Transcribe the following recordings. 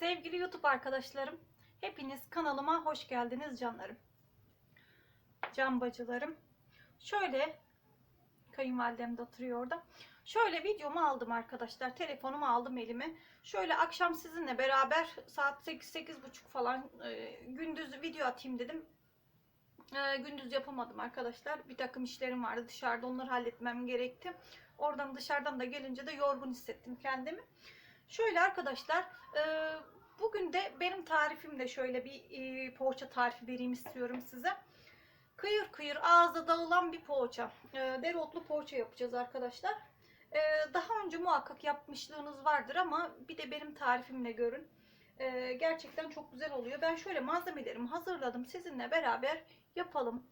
Sevgili YouTube arkadaşlarım, hepiniz kanalıma hoş geldiniz canlarım. Can bacılarım. Şöyle, kayınvalidem de oturuyor orada. Şöyle videomu aldım arkadaşlar. Telefonumu aldım elime. Şöyle akşam sizinle beraber saat 8-8.30 falan e, gündüz video atayım dedim. E, gündüz yapamadım arkadaşlar. Bir takım işlerim vardı dışarıda onları halletmem gerekti. Oradan dışarıdan da gelince de yorgun hissettim kendimi. Şöyle arkadaşlar e, bugün de benim tarifimde şöyle bir e, poğaça tarifi vereyim istiyorum size. Kıyır kıyır ağızda dağılan bir poğaça. E, dereotlu poğaça yapacağız arkadaşlar. E, daha önce muhakkak yapmışlığınız vardır ama bir de benim tarifimle görün. E, gerçekten çok güzel oluyor. Ben şöyle malzemelerimi hazırladım. Sizinle beraber yapalım.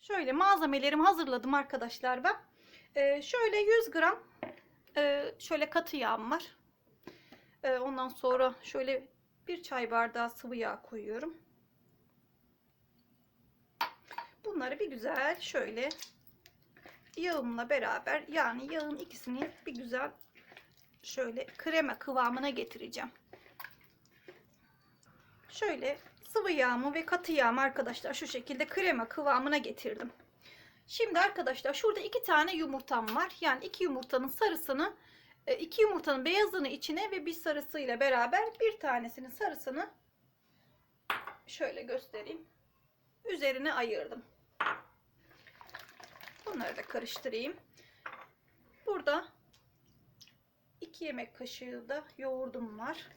Şöyle malzemelerimi hazırladım arkadaşlar ben. E, şöyle 100 gram e, şöyle katı yağım var. Ee, Ondan sonra şöyle bir çay bardağı sıvı yağ koyuyorum. Bunları bir güzel şöyle yağımla beraber yani yağın ikisini bir güzel şöyle krema kıvamına getireceğim. Şöyle sıvı yağımı ve katı yağımı arkadaşlar şu şekilde krema kıvamına getirdim. Şimdi arkadaşlar şurada iki tane yumurtam var. Yani iki yumurtanın sarısını iki yumurtanın beyazını içine ve bir sarısıyla beraber bir tanesinin sarısını şöyle göstereyim. Üzerine ayırdım. Bunları da karıştırayım. Burada 2 yemek kaşığı da yoğurdum var.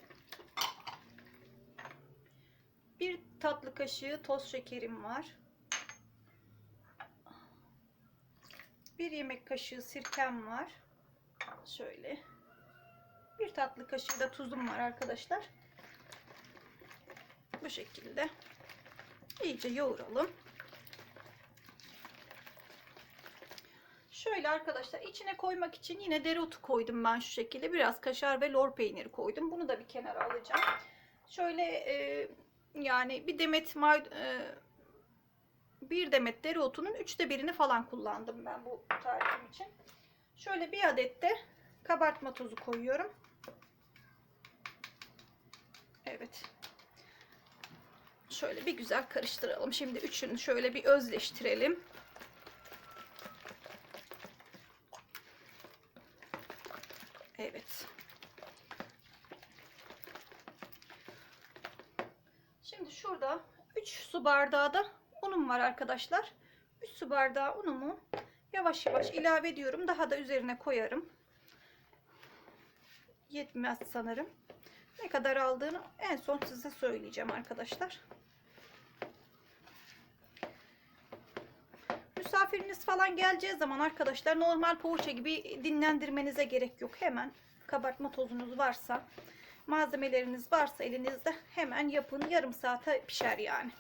Bir tatlı kaşığı toz şekerim var. Bir yemek kaşığı sirkem var. Şöyle. Bir tatlı kaşığı da tuzum var arkadaşlar. Bu şekilde. iyice yoğuralım. Şöyle arkadaşlar içine koymak için yine dereotu koydum ben şu şekilde. Biraz kaşar ve lor peyniri koydum. Bunu da bir kenara alacağım. Şöyle e, yani bir demet e, bir demet dereotunun üçte birini falan kullandım ben bu tarifim için. Şöyle bir adet de kabartma tozu koyuyorum. Evet. Şöyle bir güzel karıştıralım. Şimdi üçünü şöyle bir özleştirelim. Evet. Şimdi şurada 3 su bardağı da unum var arkadaşlar. 3 su bardağı unumu yavaş yavaş ilave ediyorum. Daha da üzerine koyarım. Yetmez sanırım. Ne kadar aldığını en son size söyleyeceğim arkadaşlar. Misafiriniz falan geleceği zaman arkadaşlar normal poğaça gibi dinlendirmenize gerek yok. Hemen kabartma tozunuz varsa malzemeleriniz varsa elinizde hemen yapın. Yarım saate pişer yani.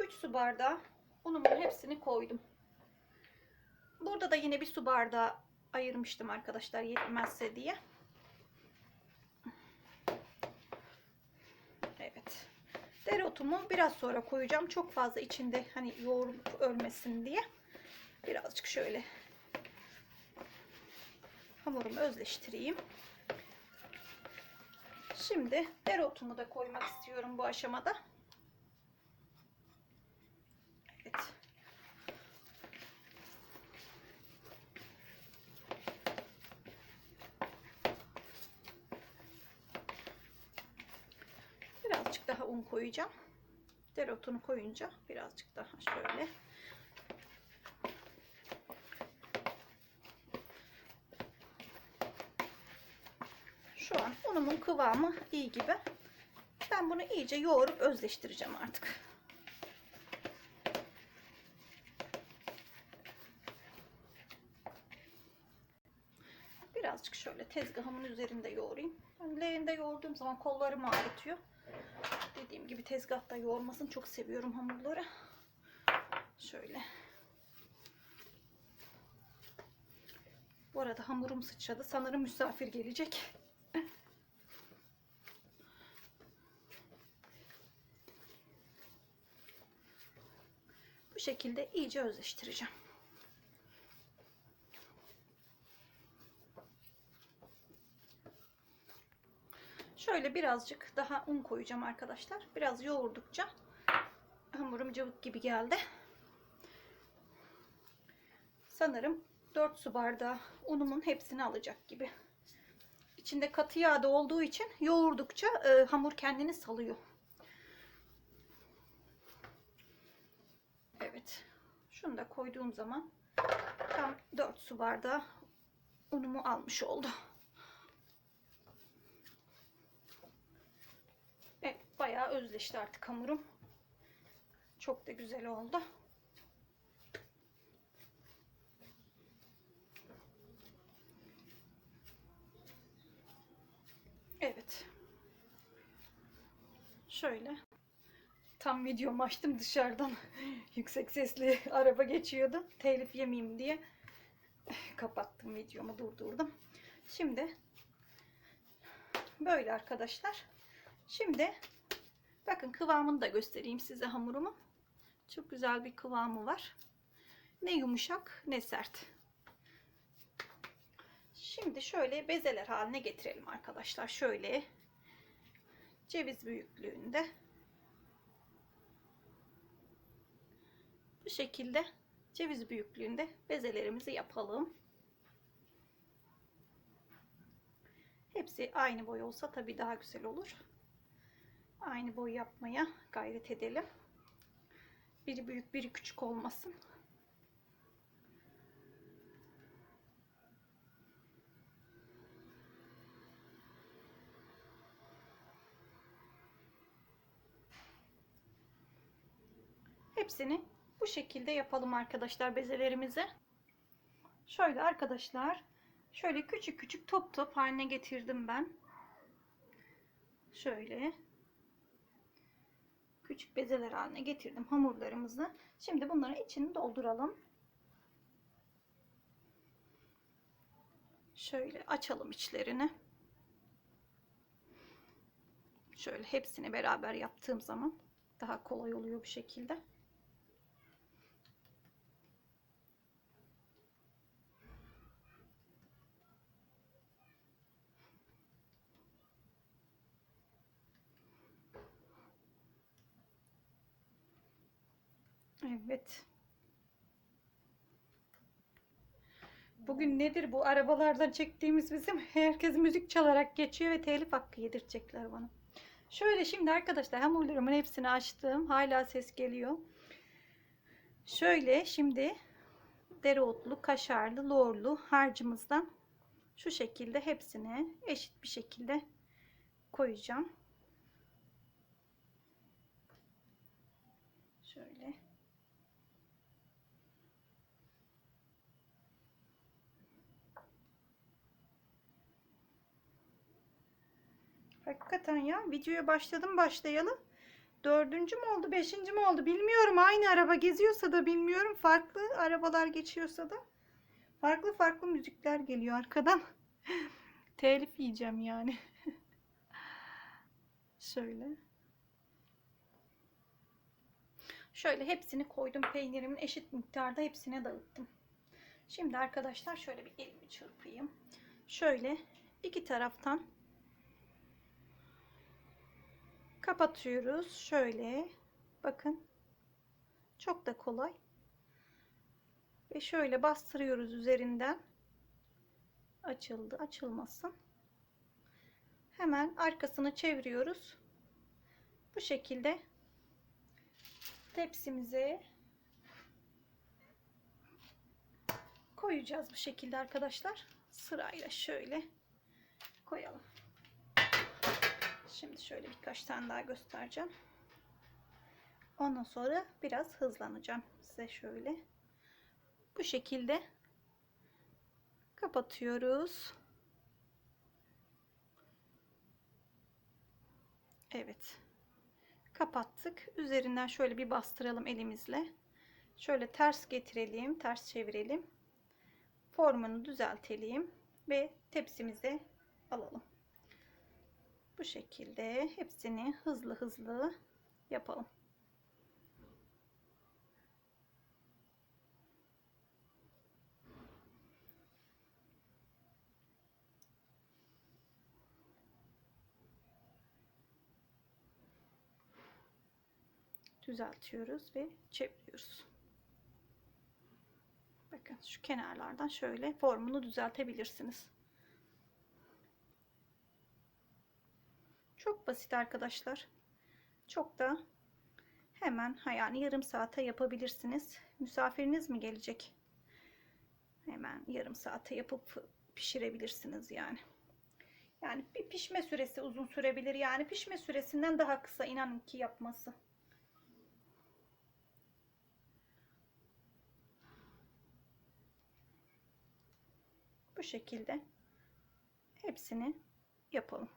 3 su bardağı unumun hepsini koydum. Burada da yine bir su bardağı ayırmıştım arkadaşlar yetmezse diye. Evet. Dereotumu biraz sonra koyacağım. Çok fazla içinde hani yoğurup ölmesin diye. Birazcık şöyle hamurumu özleştireyim. Şimdi dereotumu da koymak istiyorum bu aşamada. Evet. Birazcık daha un koyacağım. Dereotunu koyunca birazcık daha şöyle. Şu an unumun kıvamı iyi gibi. Ben bunu iyice yoğurup özleştireceğim artık. Birazcık şöyle tezgahımın üzerinde yoğurayım. Ben leğende yoğurduğum zaman kollarım ağrıtıyor. Dediğim gibi tezgahta yoğurmasını çok seviyorum hamurları. Şöyle. Bu arada hamurum sıçradı. Sanırım misafir gelecek. Bu şekilde iyice özleştireceğim. Şöyle birazcık daha un koyacağım arkadaşlar. Biraz yoğurdukça hamurum cıvık gibi geldi. Sanırım 4 su bardağı unumun hepsini alacak gibi. İçinde katı yağ da olduğu için yoğurdukça e, hamur kendini salıyor. Evet. Şunu da koyduğum zaman tam 4 su bardağı unumu almış oldu. Evet, bayağı özleşti artık hamurum. Çok da güzel oldu. Evet. Şöyle. Tam videomu açtım dışarıdan. Yüksek sesli araba geçiyordu. Telif yemeyeyim diye kapattım videomu durdurdum. Şimdi böyle arkadaşlar. Şimdi bakın kıvamını da göstereyim size hamurumu. Çok güzel bir kıvamı var. Ne yumuşak ne sert. Şimdi şöyle bezeler haline getirelim arkadaşlar. Şöyle ceviz büyüklüğünde bu şekilde ceviz büyüklüğünde bezelerimizi yapalım. Hepsi aynı boy olsa tabii daha güzel olur. Aynı boy yapmaya gayret edelim. Biri büyük, biri küçük olmasın. Hepsini bu şekilde yapalım arkadaşlar bezelerimizi. Şöyle arkadaşlar şöyle küçük küçük top top haline getirdim ben. Şöyle küçük bezeler haline getirdim hamurlarımızı. Şimdi bunların içini dolduralım. Şöyle açalım içlerini. Şöyle hepsini beraber yaptığım zaman daha kolay oluyor bu şekilde. Evet. Bugün nedir bu arabalardan çektiğimiz bizim herkes müzik çalarak geçiyor ve telif hakkı yedirecekler bana. Şöyle şimdi arkadaşlar hamurlarımın hepsini açtım. Hala ses geliyor. Şöyle şimdi dereotlu, kaşarlı, lorlu harcımızdan şu şekilde hepsini eşit bir şekilde koyacağım. Şöyle. Hakikaten ya videoya başladım başlayalı. Dördüncü mü oldu beşinci mi oldu bilmiyorum. Aynı araba geziyorsa da bilmiyorum. Farklı arabalar geçiyorsa da. Farklı farklı müzikler geliyor arkadan. Telif yiyeceğim yani. Şöyle. Şöyle hepsini koydum peynirimin eşit miktarda hepsine dağıttım. Şimdi arkadaşlar şöyle bir elimi çırpayım. Şöyle iki taraftan kapatıyoruz. Şöyle bakın çok da kolay. Ve şöyle bastırıyoruz üzerinden. Açıldı, açılmasın. Hemen arkasını çeviriyoruz. Bu şekilde tepsimize koyacağız bu şekilde arkadaşlar. Sırayla şöyle koyalım. Şimdi şöyle birkaç tane daha göstereceğim. Ondan sonra biraz hızlanacağım. Size şöyle. Bu şekilde kapatıyoruz. Evet. Kapattık. Üzerinden şöyle bir bastıralım elimizle. Şöyle ters getirelim. Ters çevirelim. Formunu düzeltelim. Ve tepsimize alalım. Bu şekilde hepsini hızlı hızlı yapalım. düzeltiyoruz ve çeviriyoruz. Bakın şu kenarlardan şöyle formunu düzeltebilirsiniz. Çok basit arkadaşlar. Çok da hemen yani yarım saate yapabilirsiniz. Misafiriniz mi gelecek? Hemen yarım saate yapıp pişirebilirsiniz yani. Yani bir pişme süresi uzun sürebilir. Yani pişme süresinden daha kısa inanın ki yapması. Bu şekilde hepsini yapalım.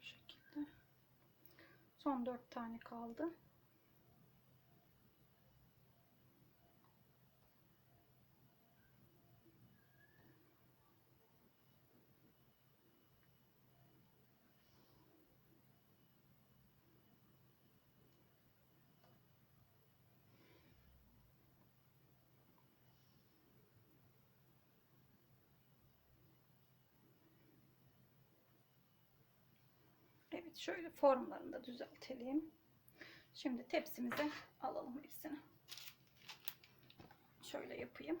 Bu şekilde. Son dört tane kaldı. Şöyle formlarını da düzeltelim. Şimdi tepsimize alalım hepsini. Şöyle yapayım.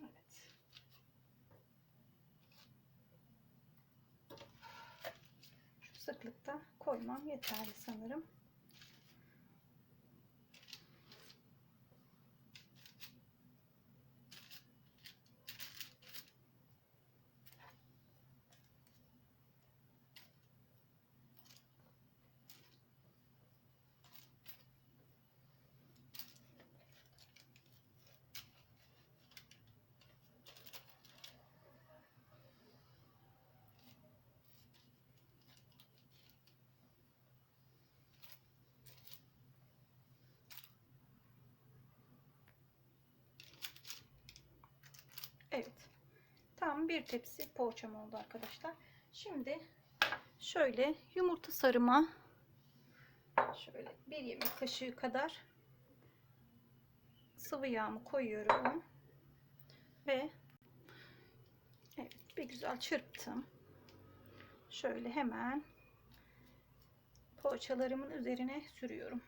Evet. Sıklıkta koymam yeterli sanırım. Evet. Tam bir tepsi poğaçam oldu arkadaşlar. Şimdi şöyle yumurta sarıma şöyle bir yemek kaşığı kadar sıvı yağımı koyuyorum. Ve evet bir güzel çırptım. Şöyle hemen poğaçalarımın üzerine sürüyorum.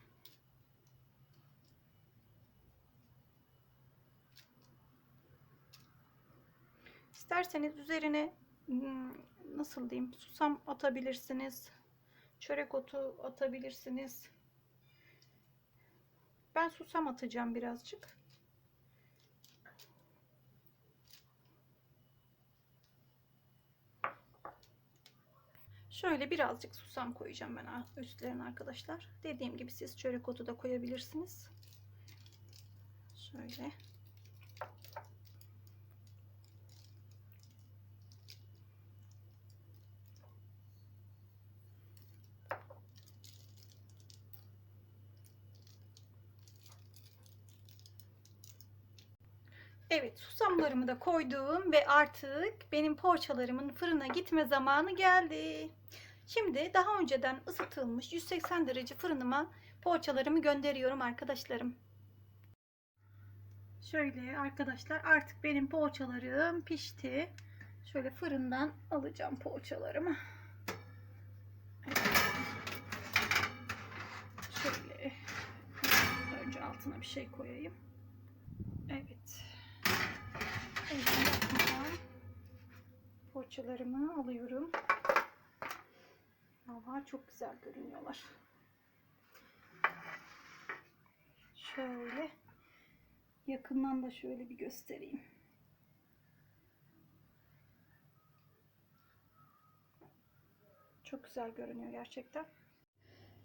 İsterseniz üzerine hmm, nasıl diyeyim susam atabilirsiniz. Çörek otu atabilirsiniz. Ben susam atacağım birazcık. Şöyle birazcık susam koyacağım ben üstlerine arkadaşlar. Dediğim gibi siz çörek otu da koyabilirsiniz. Şöyle. Evet susamlarımı da koydum ve artık benim poğaçalarımın fırına gitme zamanı geldi. Şimdi daha önceden ısıtılmış 180 derece fırınıma poğaçalarımı gönderiyorum arkadaşlarım. Şöyle arkadaşlar artık benim poğaçalarım pişti. Şöyle fırından alacağım poğaçalarımı. Şöyle önce altına bir şey koyayım. Evet. Poğaçalarımı alıyorum. Vallahi çok güzel görünüyorlar. Şöyle yakından da şöyle bir göstereyim. Çok güzel görünüyor gerçekten.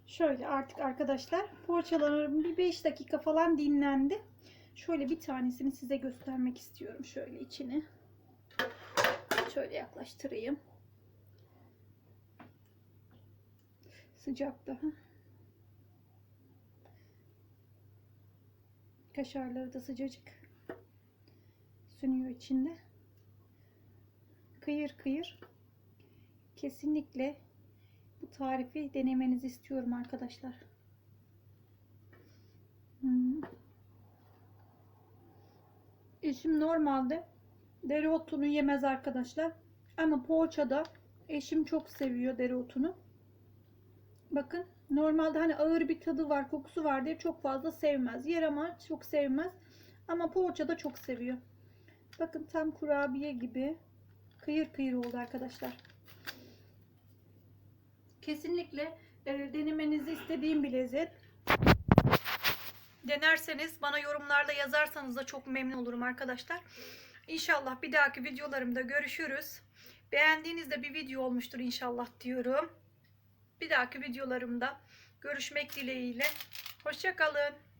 Şöyle artık arkadaşlar poğaçalarım bir 5 dakika falan dinlendi. Şöyle bir tanesini size göstermek istiyorum. Şöyle içini. Şöyle yaklaştırayım. Sıcak daha. Kaşarları da sıcacık. Sünüyor içinde. Kıyır kıyır. Kesinlikle Bu tarifi denemenizi istiyorum arkadaşlar. Hmm. Eşim normalde dereotunu yemez arkadaşlar. Ama poğaçada eşim çok seviyor dereotunu. Bakın normalde hani ağır bir tadı var, kokusu var diye çok fazla sevmez. Yer ama çok sevmez. Ama poğaçada çok seviyor. Bakın tam kurabiye gibi kıyır kıyır oldu arkadaşlar. Kesinlikle e, denemenizi istediğim bir lezzet. Denerseniz bana yorumlarda yazarsanız da çok memnun olurum arkadaşlar. İnşallah bir dahaki videolarımda görüşürüz. Beğendiğinizde bir video olmuştur inşallah diyorum. Bir dahaki videolarımda görüşmek dileğiyle. Hoşçakalın.